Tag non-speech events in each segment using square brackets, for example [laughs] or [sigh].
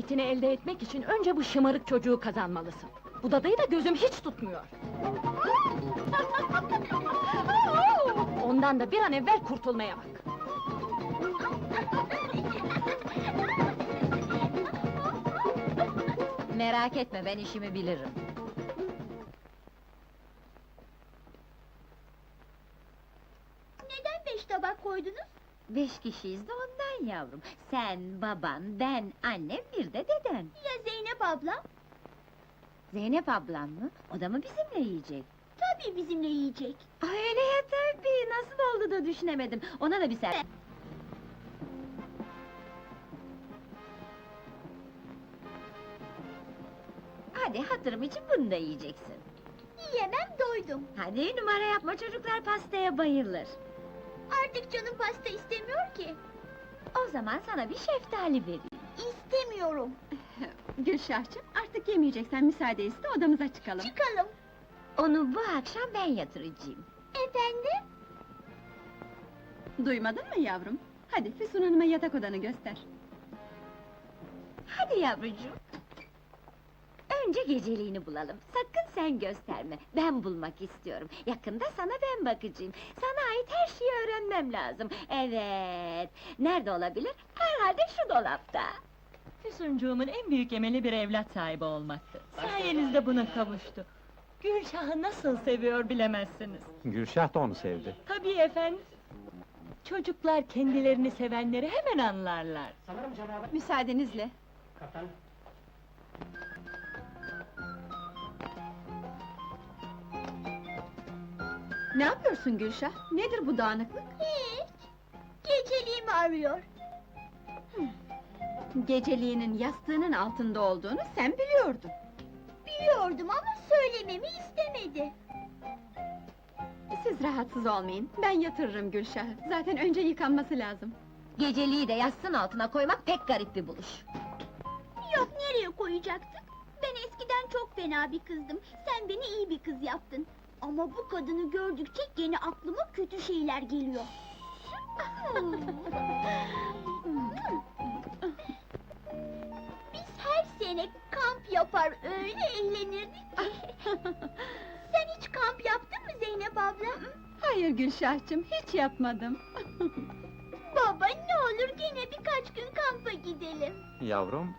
nimetini elde etmek için önce bu şımarık çocuğu kazanmalısın. Bu dadayı da gözüm hiç tutmuyor. [laughs] Ondan da bir an evvel kurtulmaya bak. Merak etme, ben işimi bilirim. Neden beş tabak koydunuz? Beş kişiyiz de ondan yavrum. Sen, baban, ben, annem, bir de deden. Ya Zeynep abla? Zeynep ablam mı? O da mı bizimle yiyecek? Tabii bizimle yiyecek. Ay öyle ya tabii, nasıl oldu da düşünemedim. Ona da bir ser... Hadi hatırım için bunu da yiyeceksin. Yiyemem doydum. Hadi numara yapma çocuklar pastaya bayılır. Artık canım pasta istemiyor ki. O zaman sana bir şeftali vereyim. İstemiyorum. [laughs] Gülşah'cığım artık yemeyeceksen müsaade iste odamıza çıkalım. Çıkalım. Onu bu akşam ben yatıracağım. Efendim? Duymadın mı yavrum? Hadi Füsun Hanım'a yatak odanı göster. Hadi yavrucuğum. Önce geceliğini bulalım. Sakın sen gösterme. Ben bulmak istiyorum. Yakında sana ben bakacağım. Sana ait her şeyi öğrenmem lazım. Evet. Nerede olabilir? Herhalde şu dolapta. Füsuncuğumun en büyük emeli bir evlat sahibi olmaktı. Sayenizde buna kavuştu. Gülşah'ı nasıl seviyor bilemezsiniz. Gülşah da onu sevdi. Tabii efendim. Çocuklar kendilerini sevenleri hemen anlarlar. Müsaadenizle. Ne yapıyorsun Gülşah? Nedir bu dağınıklık? Hiç. Geceliğimi arıyor. Geceliğinin yastığının altında olduğunu sen biliyordun. Biliyordum ama söylememi istemedi. Siz rahatsız olmayın, ben yatırırım Gülşah. Zaten önce yıkanması lazım. Geceliği de yastığın altına koymak pek garip bir buluş. Yok nereye koyacaktık? Ben eskiden çok fena bir kızdım. Sen beni iyi bir kız yaptın. Ama bu kadını gördükçe gene aklıma kötü şeyler geliyor. Biz her sene kamp yapar öyle eğlenirdik ki. Sen hiç kamp yaptın mı Zeynep abla? Hayır Gülşah'cığım, hiç yapmadım. Baba ne olur gene birkaç gün kampa gidelim. Yavrum,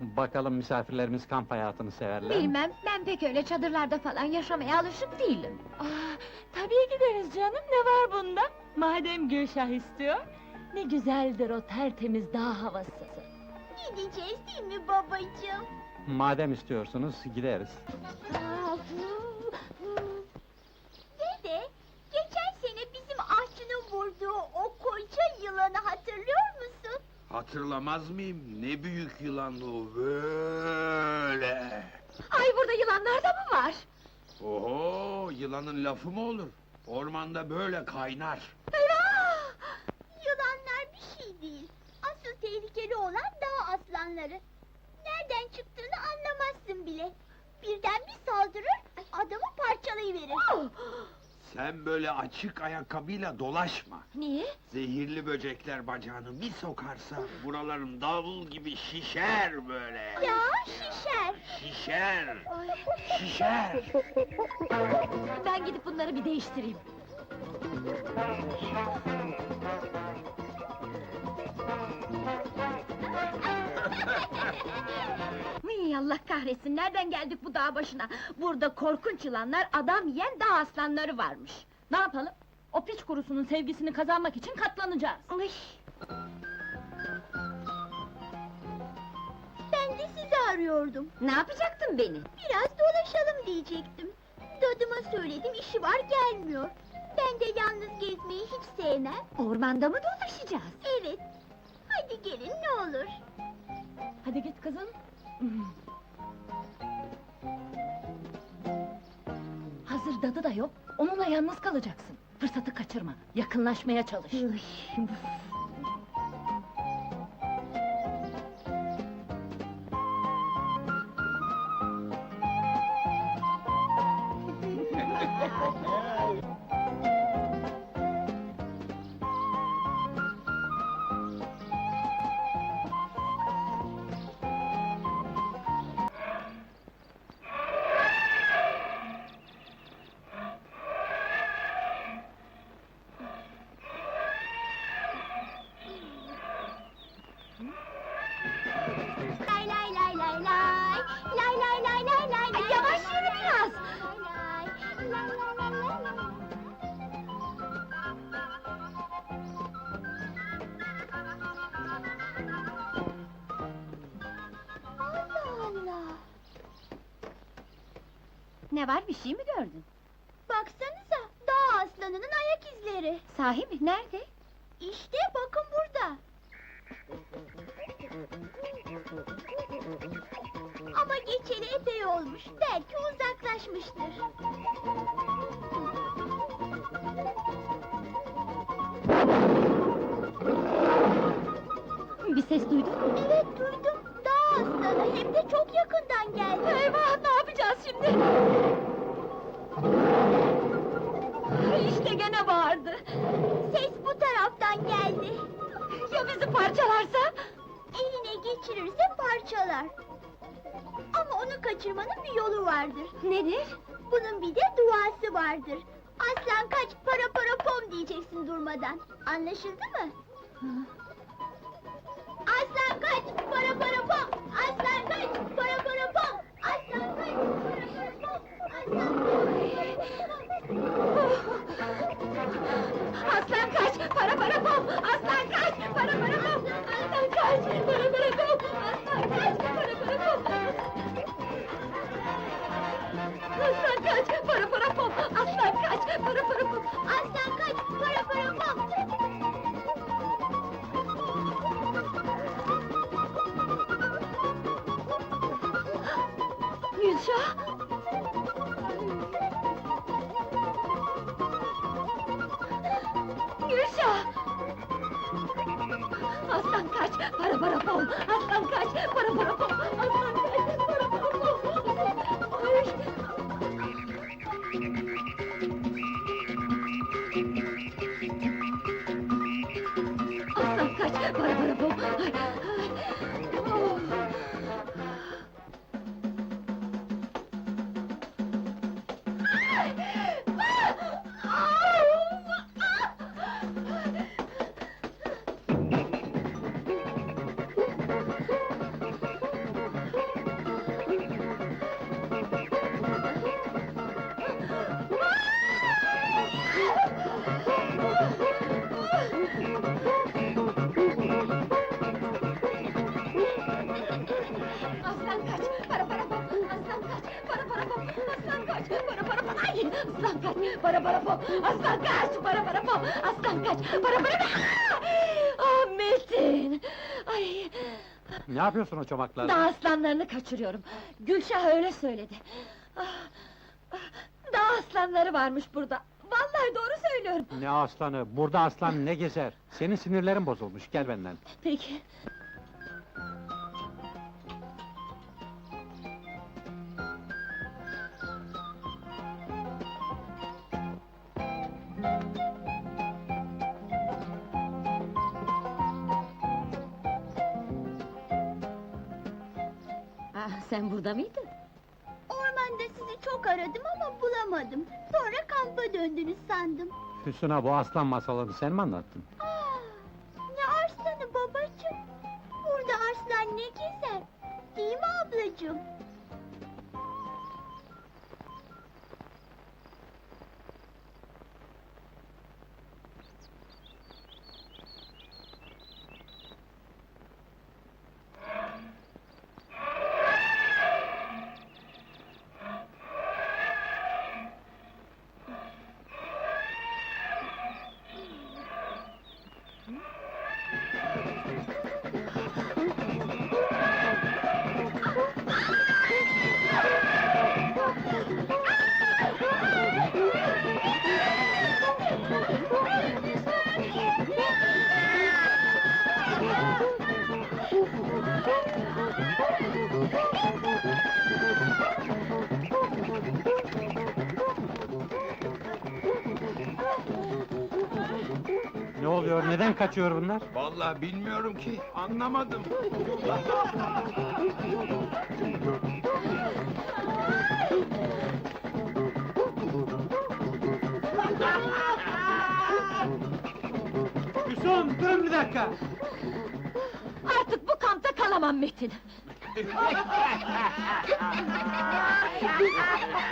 bakalım misafirlerimiz kamp hayatını severler mi? Bilmem, ben pek öyle çadırlarda falan yaşamaya alışık değilim. Aa, tabii gideriz canım, ne var bunda? Madem Gülşah istiyor, ne güzeldir o tertemiz dağ havası. Gideceğiz değil mi babacığım? Madem istiyorsunuz, gideriz. Dede, Hatırlamaz mıyım? Ne büyük yılandı o böyle. Ay burada yılanlar da mı var? Oho, yılanın lafı mı olur? Ormanda böyle kaynar. Eyvah! Yılanlar bir şey değil. Asıl tehlikeli olan dağ aslanları. Nereden çıktığını anlamazsın bile. Birden bir saldırır, adamı parçalayıverir. Sen böyle açık ayakkabıyla dolaşma. Niye? Zehirli böcekler bacağını bir sokarsa buralarım davul gibi şişer böyle. Ya şişer. Şişer, şişer. Ben gidip bunları bir değiştireyim. Allah kahretsin, nereden geldik bu dağ başına? Burada korkunç yılanlar, adam yiyen dağ aslanları varmış. Ne yapalım? O piç kurusunun sevgisini kazanmak için katlanacağız. Ay, Ben de sizi arıyordum. ne yapacaktın beni? Biraz dolaşalım diyecektim. Dadıma söyledim, işi var gelmiyor. Ben de yalnız gezmeyi hiç sevmem. Ormanda mı dolaşacağız? Evet. Hadi gelin ne olur. Hadi git kızım. Dadı da yok, onunla yalnız kalacaksın. Fırsatı kaçırma, yakınlaşmaya çalış. lay. Lay lay lay lay lay lay. Yavaş yürü biraz. Allah Allah. Ne var bir şey mi gördün? Baksanıza, dağ aslanının ayak izleri. Sahi mi? Nerede? İşte bakın burada. Ama geçeli epey olmuş. Belki uzaklaşmıştır. Bir ses duydun mu? Evet duydum. Dağ aslanı hem de çok yakından geldi. Eyvah ne yapacağız şimdi? İşte gene bağırdı. Ses bu taraftan geldi. Ya bizi parçalarsa? Geçirirse parçalar. Ama onu kaçırmanın bir yolu vardır. Nedir? Bunun bir de duası vardır. Aslan kaç para para pom diyeceksin durmadan. Anlaşıldı mı? Aslan Gülşah! Gülşah! Aslan kaç, para para pom! Aslan kaç, para para pom! Aslan kaç, para para pom, aslan kaç, para para pom, aslan kaç, para para pom, [laughs] ah Metin, ay, Ne yapıyorsun o çomaklarla? dağ aslanlarını kaçırıyorum, Gülşah öyle söyledi. Ah, ah, Dağ aslanları varmış burada, vallahi doğru söylüyorum. Ne aslanı, burada aslan ne gezer? Senin sinirlerin bozulmuş, gel benden. Peki. Sen burada mıydın? Ormanda sizi çok aradım ama bulamadım. Sonra kampa döndünüz sandım. Füsun'a bu aslan masalını sen mi anlattın? Aa, ne arslanı babacığım? Burada arslan ne gezer? Değil mi ablacığım? Neden kaçıyor bunlar? Vallahi bilmiyorum ki, anlamadım. Füsun, durun bir dakika! Artık bu kampta kalamam Metin. [laughs]